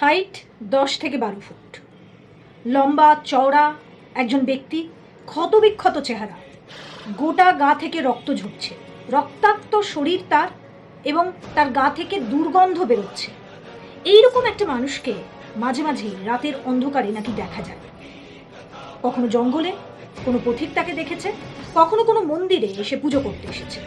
Height দশ থেকে বারো ফুট। লম্বা চওড়া একজন ব্যক্তি, ক্ষতবিক্ষত চেহারা। গোটা গা থেকে রক্ত ঝরছে। রক্তাক্ত শরীর তার এবং তার গা থেকে দুর্গন্ধ বেরোচ্ছে। এইরকম একটা মানুষকে মাঝে মাঝে রাতের অন্ধকারে নাকি দেখা যায়। কখনো জঙ্গলে কোনো পথিক তাকে দেখেছে, কখনো কোনো মন্দিরে এসে পুজো করতে এসেছে।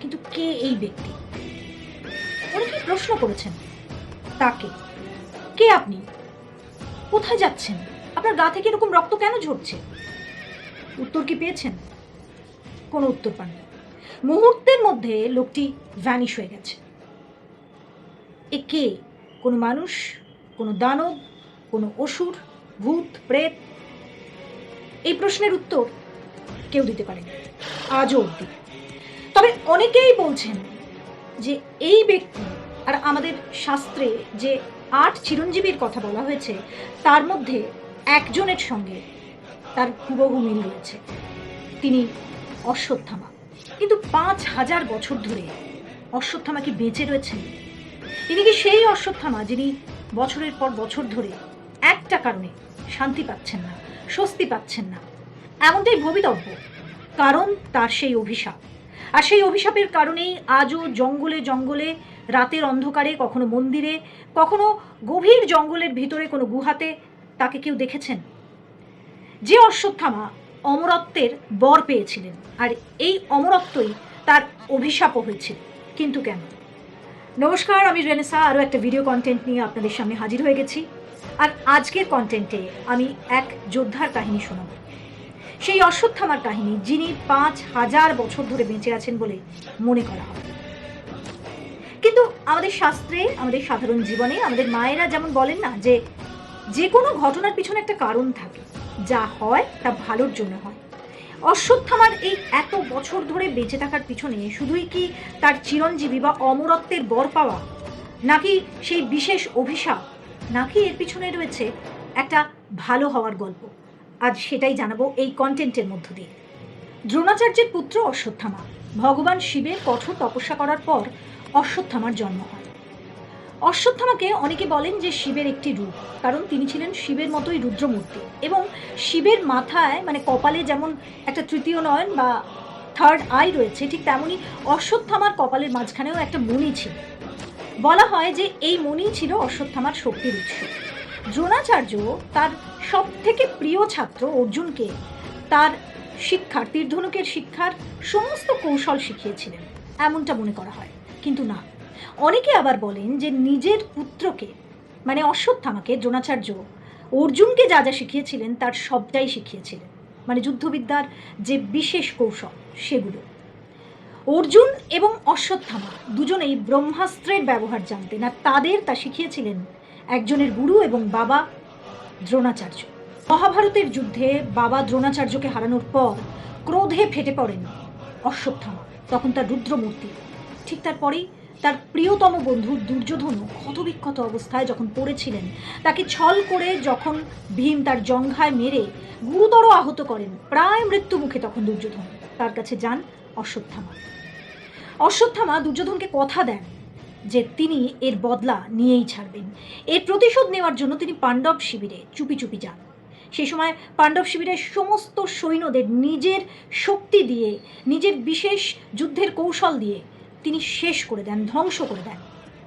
কিন্তু কে এই ব্যক্তি? অনেকেই প্রশ্ন করেছেন তাকে? কে আপনি? কোথায় যাচ্ছেন? আপনার গা থেকে এরকম রক্ত কেন ঝরছে? উত্তর কি পেয়েছেন? কোনো উত্তর পাননি। মুহূর্তের মধ্যে লোকটি ভ্যানিশ হয়ে গেছে। এ কে? কোনো মানুষ? কোনো দানব? কোনো অসুর? ভূত? প্রেত? এই প্রশ্নের উত্তর কেউ দিতে পারেনি। আজও অব্দি তবে অনেকেই বলছেন যে এই ব্যক্তি আর আমাদের শাস্ত্রে যে আট চিরঞ্জীবীর কথা বলা হয়েছে, তার মধ্যে একজনের সঙ্গে তার হুবহু মিল রয়েছে। তিনি অশ্বত্থামা। কিন্তু পাঁচ হাজার বছর ধরে অশ্বত্থামা কি বেঁচে রয়েছেন। তিনি কি সেই অশ্বত্থামা যিনি বছরের পর বছর ধরে একটা কারণে শান্তি পাচ্ছেন না, স্বস্তি পাচ্ছেন না? এমনটাই ভবিতব্য। কারণ তার সেই অভিশাপ। আর সেই অভিশাপের কারণেই আজও জঙ্গলে জঙ্গলে রাতের অন্ধকারে, কখনো মন্দিরে, কখনো গভীর জঙ্গলের ভিতরে কোনো গুহাতে তাকে কেউ দেখেছেন? যে অশ্বত্থামা অমরত্বের বর পেয়েছিলেন, আর এই অমরত্বই তার অভিশাপও হয়েছিল। কিন্তু কেন? নমস্কার, আমি রেনেসা, আরও একটা ভিডিও কন্টেন্ট নিয়ে আপনাদের সামনে হাজির হয়ে গেছি। আর আজকের কন্টেন্টে আমি এক যোদ্ধার কাহিনী শোনাব। সেই অশ্বত্থামার কাহিনী, যিনি পাঁচ হাজার বছর ধরে বেঁচে আছেন বলে মনে করা হয়। কিন্তু আমাদের শাস্ত্রে, আমাদের সাধারণ জীবনে, আমাদের মায়েরা যেমন বলেন না যে যে কোনো ঘটনার পিছনে একটা কারণ থাকে। যা হয় তা ভালোর জন্য হয়। অশ্বত্থামার এই এত বছর ধরে বেঁচে থাকার পিছনে শুধুই কি তার চিরঞ্জীবী বা অমরত্বের বর পাওয়া? নাকি সেই বিশেষ অভিশাপ? নাকি এর পিছনে রয়েছে একটা ভালো হওয়ার গল্প? আজ সেটাই জানাব এই কন্টেন্টের মধ্য দিয়ে। দ্রোণাচার্যের পুত্র অশ্বত্থামা। ভগবান শিবের কঠোর তপস্যা করার পর অশ্বত্থামার জন্ম হয়। অশ্বত্থামাকে অনেকে বলেন যে শিবের একটি রূপ, কারণ তিনি ছিলেন শিবের মতোই রুদ্রমূর্তি এবং শিবের মাথায় মানে কপালে যেমন একটা তৃতীয় নয়ন বা থার্ড আই রয়েছে, ঠিক তেমনই অশ্বত্থামার কপালের মাঝখানেও একটা মণি ছিল। বলা হয় যে এই মণি ছিল অশ্বত্থামার শক্তির উৎস। দ্রোণাচার্য তার সব থেকে প্রিয় ছাত্র অর্জুনকে তার শিক্ষার, তীর্ধনুকের শিক্ষার সমস্ত কৌশল শিখিয়েছিলেন, এমনটা মনে করা হয়। কিন্তু না। অনেকে আবার বলেন যে নিজের পুত্রকে মানে অশ্বত্থামাকে, দ্রোণাচার্য অর্জুনকে যা যা শিখিয়েছিলেন তার সবটাই শিখিয়েছিলেন। মানে যুদ্ধবিদ্যার যে বিশেষ কৌশল, সেগুলো। অর্জুন এবং অশ্বত্থামা দুজনেই ব্রহ্মাস্ত্রের ব্যবহার জানতেন আর তাদের তা শিখিয়েছিলেন একজনের গুরু এবং বাবা দ্রোণাচার্য। মহাভারতের যুদ্ধে বাবা দ্রোণাচার্যকে হারানোর পর ক্রোধে ফেটে পড়েন অশ্বত্থামা। তখন তার রুদ্রমূর্তি ঠিক তারপরেই তার প্রিয়তম বন্ধু দুর্যোধন ক্ষতবিক্ষত অবস্থায় যখন পড়েছিলেন, তাকে ছল করে যখন ভীম তার জঙ্ঘায় মেরে গুরুতর আহত করেন, প্রায় মৃত্যু মুখে তখন দুর্যোধন। তার কাছে যান অশ্বত্থামা। অশ্বত্থামা দুর্যোধনকে কথা দেন যে তিনি এর বদলা নিয়েই ছাড়বেন। এর প্রতিশোধ নেওয়ার জন্য তিনি পাণ্ডব শিবিরে চুপি চুপি যান। সেই সময় পাণ্ডব শিবিরের সমস্ত সৈন্যদের নিজের শক্তি দিয়ে, নিজের বিশেষ যুদ্ধের কৌশল দিয়ে তিনি শেষ করে দেন, ধ্বংস করে দেন।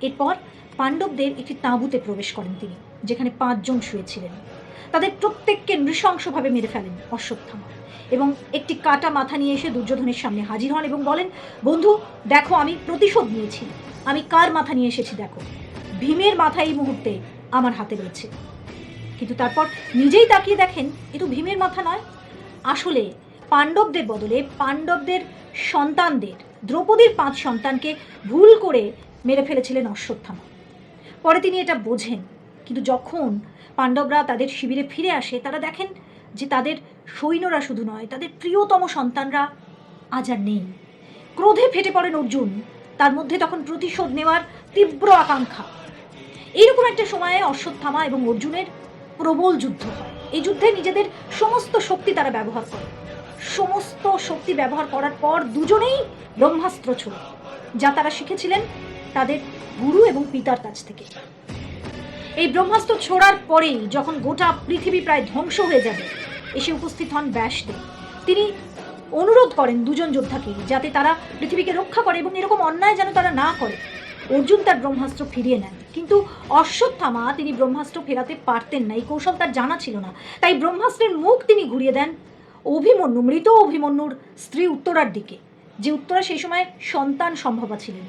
এরপর পাণ্ডবদের একটি তাঁবুতে প্রবেশ করেন তিনি, যেখানে পাঁচজন শুয়েছিলেন। তাদের প্রত্যেককে নৃশংসভাবে মেরে ফেলেন অশ্বত্থামা এবং একটি কাটা মাথা নিয়ে এসে দুর্যোধনের সামনে হাজির হন এবং বলেন, বন্ধু, দেখো, আমি প্রতিশোধ নিয়েছি। আমি কার মাথা নিয়ে এসেছি দেখো? ভীমের মাথা এই মুহূর্তে আমার হাতে রয়েছে। কিন্তু তারপর নিজেই তাকিয়ে দেখেন, এ তো ভীমের মাথা নয়। আসলে পাণ্ডবদের বদলে পাণ্ডবদের সন্তানদের দ্রৌপদীর পাঁচ সন্তানকে ভুল করে মেরে ফেলেছিলেন অশ্বত্থামা। পরে তিনি এটা বোঝেন, কিন্তু যখন পাণ্ডবরা তাদের শিবিরে ফিরে আসে, তারা দেখেন যে তাদের সৈন্যরা শুধু নয়, তাদের প্রিয়তম সন্তানরা আজ আর নেই। ক্রোধে ফেটে পড়েন অর্জুন, তার মধ্যে তখন প্রতিশোধ নেওয়ার তীব্র আকাঙ্ক্ষা। এইরকম একটা সময়ে অশ্বত্থামা এবং অর্জুনের প্রবল যুদ্ধ হয়। এই যুদ্ধে নিজেদের সমস্ত শক্তি তারা ব্যবহার করে। সমস্ত শক্তি ব্যবহার করার পর দুজনেই ব্রহ্মাস্ত্র ছোড়ে, যা তারা শিখেছিলেন তাদের গুরু এবং পিতার কাছ থেকে। এই ব্রহ্মাস্ত্র ছোড়ার পরেই যখন গোটা পৃথিবী প্রায় ধ্বংস হয়ে যাবে, এসে উপস্থিত হন ব্যাসদেব। তিনি অনুরোধ করেন দুজন যোদ্ধাকে যাতে তারা পৃথিবীকে রক্ষা করে এবং এরকম অন্যায় যেন তারা না করে। অর্জুন তার ব্রহ্মাস্ত্র ফিরিয়ে নেন, কিন্তু অশ্বত্থামা তিনি ব্রহ্মাস্ত্র ফেরাতে পারতেন না। এই কৌশল তার জানা ছিল না। তাই ব্রহ্মাস্ত্রের মুখ তিনি ঘুরিয়ে দেন অভিমন্যু, মৃত অভিমন্যুর স্ত্রী উত্তরার দিকে, যে উত্তরা সেই সময় সন্তান সম্ভবা ছিলেন।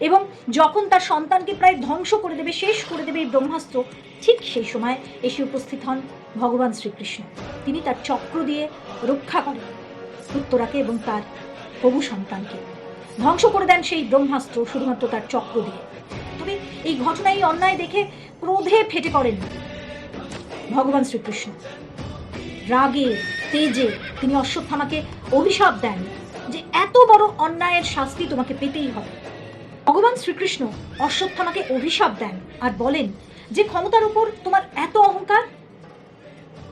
এবং যখন তার সন্তানকে প্রায় ধ্বংস করে দেবে, শেষ করে দেবে এই ব্রহ্মাস্ত্র, ঠিক সেই সময় এসে উপস্থিত হন ভগবান শ্রীকৃষ্ণ। তিনি তার চক্র দিয়ে রক্ষা করেন উত্তরাকে এবং তার প্রভু সন্তানকে। ধ্বংস করে দেন সেই ব্রহ্মাস্ত্র শুধুমাত্র তার চক্র দিয়ে। তবে এই ঘটনা, এই অন্যায় দেখে ক্রোধে ফেটে পড়েন ভগবান শ্রীকৃষ্ণ। রাগে তেজে তিনি অশ্বত্থামাকে অভিশাপ দেন যে এত বড় অন্যায়ের শাস্তি তোমাকে পেতেই হবে। ভগবান শ্রীকৃষ্ণ অশ্বত্থামাকে অভিশাপ দেন আর বলেন যে ক্ষমতার উপর তোমার এত অহংকার,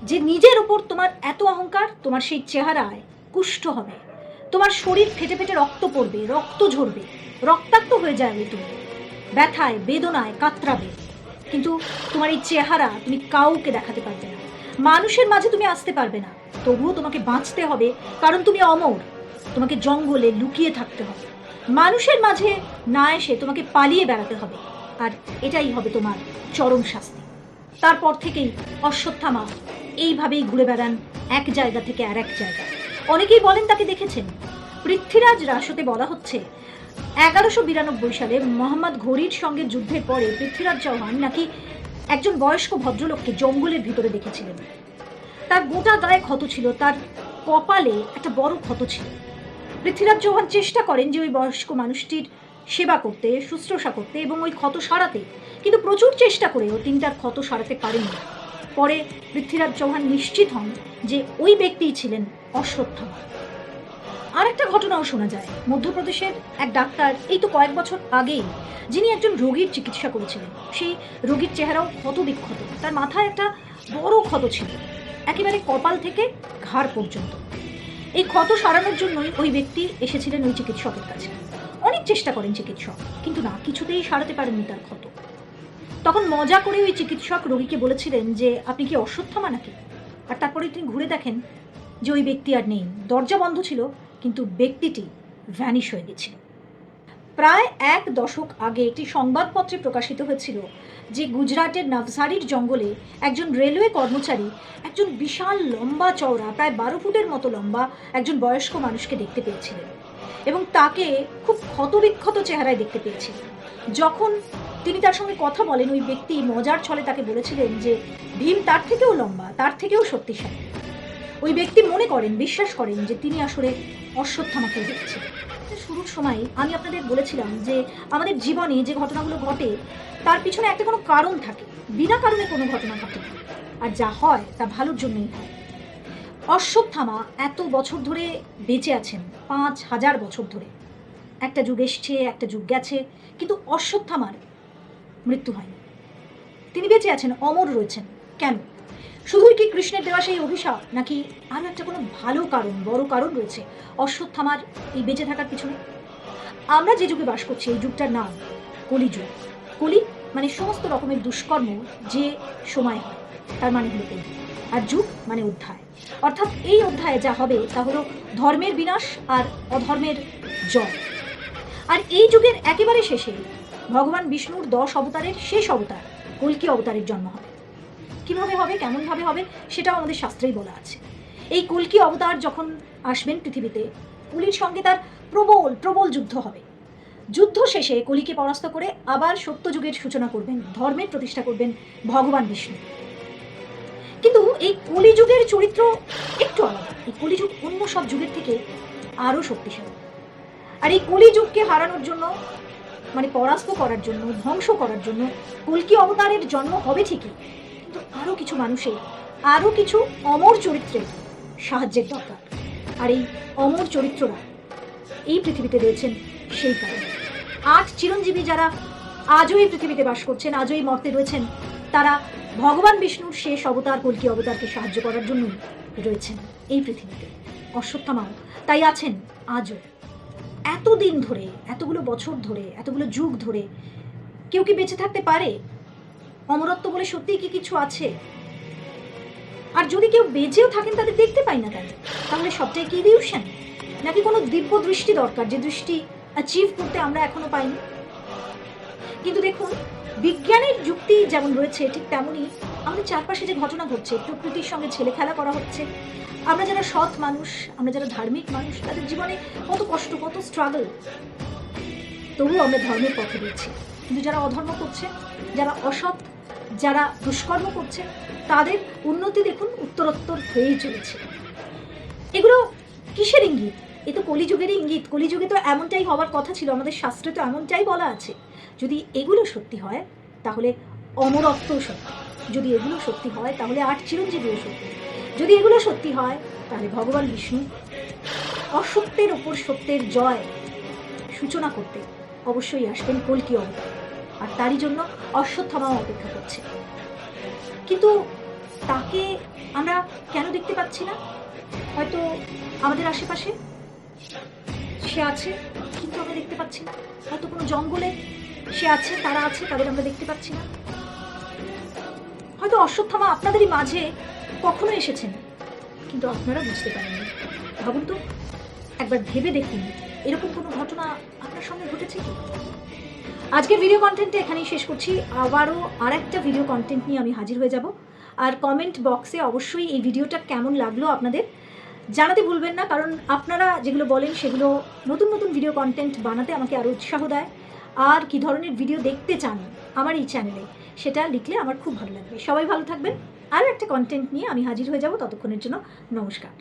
যে নিজের উপর তোমার এত অহংকার, তোমার সেই চেহারায় কুষ্ঠ হবে। তোমার শরীর ফেটে ফেটে রক্ত পড়বে, রক্ত ঝরবে, রক্তাক্ত হয়ে যাবে তুমি। ব্যথায়, বেদনায় কাতরাবে। কিন্তু তোমার এই চেহারা তুমি কাউকে দেখাতে পারবে না। মানুষের মাঝে তুমি আসতে পারবে না। তবুও তোমাকে বাঁচতে হবে, কারণ তুমি অমর। তোমাকে জঙ্গলে লুকিয়ে থাকতে হবে। মানুষের মাঝে না এসে তোমাকে পালিয়ে বেড়াতে হবে। আর এটাই হবে তোমার চরম শাস্তি। তারপর থেকেই অশ্বত্থামা এইভাবেই ঘুরে বেড়ান এক জায়গা থেকে আর এক জায়গায় অনেকেই বলেন তাকে দেখেছেন। পৃথ্বীরাজ রাসতে বলা হচ্ছে, এগারোশো বিরানব্বই সালে মোহাম্মদ ঘড়ির সঙ্গে যুদ্ধের পরে পৃথ্বীরাজ চৌহান নাকি একজন বয়স্ক ভদ্রলোককে জঙ্গলের ভিতরে দেখেছিলেন। তার গোটা গায়ে ক্ষত ছিল, তার কপালে একটা বড় ক্ষত ছিল। পৃথ্বীরাজ চৌহান চেষ্টা করেন যে ওই বয়স্ক মানুষটির সেবা করতে, শুশ্রূষা করতে এবং ওই ক্ষত সারাতে, কিন্তু প্রচুর চেষ্টা করেও তিনি তার ক্ষত সারাতে পারেননি। পরে পৃথ্বীরাজ চৌহান নিশ্চিত হন যে ওই ব্যক্তিই ছিলেন অশ্বত্থামা আর একটা ঘটনাও শোনা যায়। মধ্যপ্রদেশের এক ডাক্তার, এই তো কয়েক বছর আগেই, যিনি একজন রোগীর চিকিৎসা করেছিলেন। সেই রোগীর চেহারাও ক্ষত বিক্ষত তার মাথায় একটা বড় ক্ষত ছিল, একেবারে কপাল থেকে ঘাড় পর্যন্ত। এই ক্ষত সারানোর জন্যই ওই ব্যক্তি এসেছিলেন ওই চিকিৎসকের কাছে। অনেক চেষ্টা করেন চিকিৎসক, কিন্তু না, কিছুতেই সারাতে পারেননি তার ক্ষত। তখন মজা করে ওই চিকিৎসক রোগীকে বলেছিলেন যে, আপনি কি অশ্বত্থামা নাকি? আর তারপরে তিনি ঘুরে দেখেন যে ওই ব্যক্তি আর নেই। দরজা বন্ধ ছিল কিন্তু ব্যক্তিটি ভ্যানিশ হয়ে গেছিল। প্রায় এক দশক আগে একটি সংবাদপত্রে প্রকাশিত হয়েছিল যে গুজরাটের নভসারির জঙ্গলে একজন রেলওয়ে কর্মচারী একজন বিশাল লম্বা চওড়া, প্রায় বারো ফুটের মতো লম্বা একজন বয়স্ক মানুষকে দেখতে পেয়েছিলেন এবং তাকে খুব ক্ষতবিক্ষত চেহারায় দেখতে পেয়েছিলেন। যখন তিনি তার সঙ্গে কথা বলেন, ওই ব্যক্তি মজার ছলে তাকে বলেছিলেন যে, ভীম তার থেকেও লম্বা, তার থেকেও শক্তিশালী। ওই ব্যক্তি মনে করেন, বিশ্বাস করেন যে তিনি আসলে অশ্বত্থামাকে দেখছেন। শুরুর সময় আমি আপনাদের বলেছিলাম যে আমাদের জীবনে যে ঘটনাগুলো ঘটে, তার পিছনে একটা কোনো কারণ থাকে, বিনা কারণে কোনো ঘটনা ঘটে আর যা হয়, তা ভালোর জন্যই হয়। অশ্বত্থামা এত বছর ধরে বেঁচে আছেন, পাঁচ হাজার বছর ধরে। একটা যুগ এসছে, একটা যুগ গেছে, কিন্তু অশ্বত্থামার মৃত্যু হয়নি। তিনি বেঁচে আছেন, অমর রয়েছেন। কেন? শুধুই কি কৃষ্ণের দেওয়া সেই অভিশাপ, নাকি আরও একটা কোনো ভালো কারণ, বড় কারণ রয়েছে অশ্বত্থামার এই বেঁচে থাকার পিছনে? আমরা যে যুগে বাস করছি, এই যুগটার নাম কলিযুগ। কলি মানে সমস্ত রকমের দুষ্কর্ম যে সময় হয়, তার মানে হলো কলি। আর যুগ মানে অধ্যায়। অর্থাৎ এই অধ্যায়ে যা হবে, তা হলো ধর্মের বিনাশ আর অধর্মের জয়। আর এই যুগের একেবারে শেষে ভগবান বিষ্ণুর দশ অবতারের শেষ অবতার কলকি অবতারের জন্ম হবে। কীভাবে হবে, কেমনভাবে হবে, সেটাও আমাদের শাস্ত্রেই বলা আছে। এই কল্কি অবতার যখন আসবেন পৃথিবীতে, কুলির সঙ্গে তার প্রবল প্রবল যুদ্ধ হবে। যুদ্ধ শেষে কলিকে পরাস্ত করে আবার সত্যযুগের সূচনা করবেন, ধর্মের প্রতিষ্ঠা করবেন ভগবান বিষ্ণু। কিন্তু এই কলিযুগের চরিত্র একটু আলাদা। এই কলিযুগ অন্য সব যুগের থেকে আরও শক্তিশালী। আর এই কলিযুগকে হারানোর জন্য মানে পরাস্ত করার জন্য, ধ্বংস করার জন্য কল্কি অবতারের জন্ম হবে ঠিকই। আরও কিছু মানুষের আরও কিছু অমর চরিত্রের সাহায্যের দরকার। আর এই অমর চরিত্ররা এই পৃথিবীতে রয়েছেন সেই কারণে। আট চিরঞ্জীবী যারা আজও এই পৃথিবীতে বাস করছেন, আজও এই মর্তে রয়েছেন, তারা ভগবান বিষ্ণুর শেষ অবতার, কল্কি অবতারকে সাহায্য করার জন্য রয়েছেন এই পৃথিবীতে। অশ্বত্থামাও তাই আছেন আজও। এতদিন ধরে, এতগুলো বছর ধরে, এতগুলো যুগ ধরে কেউ কি বেঁচে থাকতে পারে? অমরত্ব বলে সত্যিই কি কিছু আছে? আর যদি কেউ বেঁচেও থাকেন তাদের দেখতে পাই না কেন তাহলে সবটাই কি ইলিউশন নাকি কোনো দিব্য দৃষ্টি দরকার যে দৃষ্টি অ্যাচিভ করতে আমরা এখনও পাইনি? কিন্তু দেখুন, বিজ্ঞানের যুক্তি যেমন রয়েছে, ঠিক তেমনই আমাদের চারপাশে যে ঘটনা ঘটছে, প্রকৃতির সঙ্গে ছেলে খেলা করা হচ্ছে, আমরা যারা সৎ মানুষ, আমরা যারা ধার্মিক মানুষ, তাদের জীবনে কত কষ্ট, কত স্ট্রাগল তবুও আমরা ধর্মের পথে রয়েছি। কিন্তু যারা অধর্ম করছে, যারা অসৎ যারা দুষ্কর্ম করছে, তাদের উন্নতি দেখুন উত্তরোত্তর হয়েই চলেছে। এগুলো কিসের ইঙ্গিত? এ তো কলিযুগেরই ইঙ্গিত। কলিযুগে তো এমনটাই হওয়ার কথা ছিল, আমাদের শাস্ত্রে তো এমনটাই বলা আছে। যদি এগুলো সত্যি হয়, তাহলে অমরত্বও সত্যি। যদি এগুলো সত্যি হয়, তাহলে আট চিরঞ্জীবীও সত্যি। যদি এগুলো সত্যি হয়, তাহলে ভগবান বিষ্ণু অসত্যের ওপর সত্যের জয় সূচনা করতে অবশ্যই আসবেন কলকি অবতার। আর তারই জন্য অশ্বত্থামাও অপেক্ষা করছে। কিন্তু তাকে আমরা কেন দেখতে পাচ্ছি না? হয়তো আমাদের আশেপাশে সে আছে, কিন্তু আমরা দেখতে পাচ্ছি না। হয়তো কোনো জঙ্গলে সে আছে, তারা আছে, তাদের আমরা দেখতে পাচ্ছি না। হয়তো অশ্বত্থামা আপনাদেরই মাঝে কখনো এসেছেন, কিন্তু আপনারা বুঝতে পারেননি। ভাবুন তো, একবার ভেবে দেখুন, এরকম কোনো ঘটনা আপনার সঙ্গে ঘটেছে কি? আজকের ভিডিও কন্টেন্টটা এখানেই শেষ করছি। আবারও আর একটা ভিডিও কন্টেন্ট নিয়ে আমি হাজির হয়ে যাব। আর কমেন্ট বক্সে অবশ্যই এই ভিডিওটা কেমন লাগল আপনাদের জানাতে ভুলবেন না, কারণ আপনারা যেগুলো বলেন সেগুলো নতুন নতুন ভিডিও কন্টেন্ট বানাতে আমাকে আরও উৎসাহ দেয়। আর কি ধরনের ভিডিও দেখতে চান আমার এই চ্যানেলে সেটা লিখলে আমার খুব ভালো লাগবে। সবাই ভালো থাকবেন। আর একটা কন্টেন্ট নিয়ে আমি হাজির হয়ে যাব ততক্ষণের জন্য নমস্কার।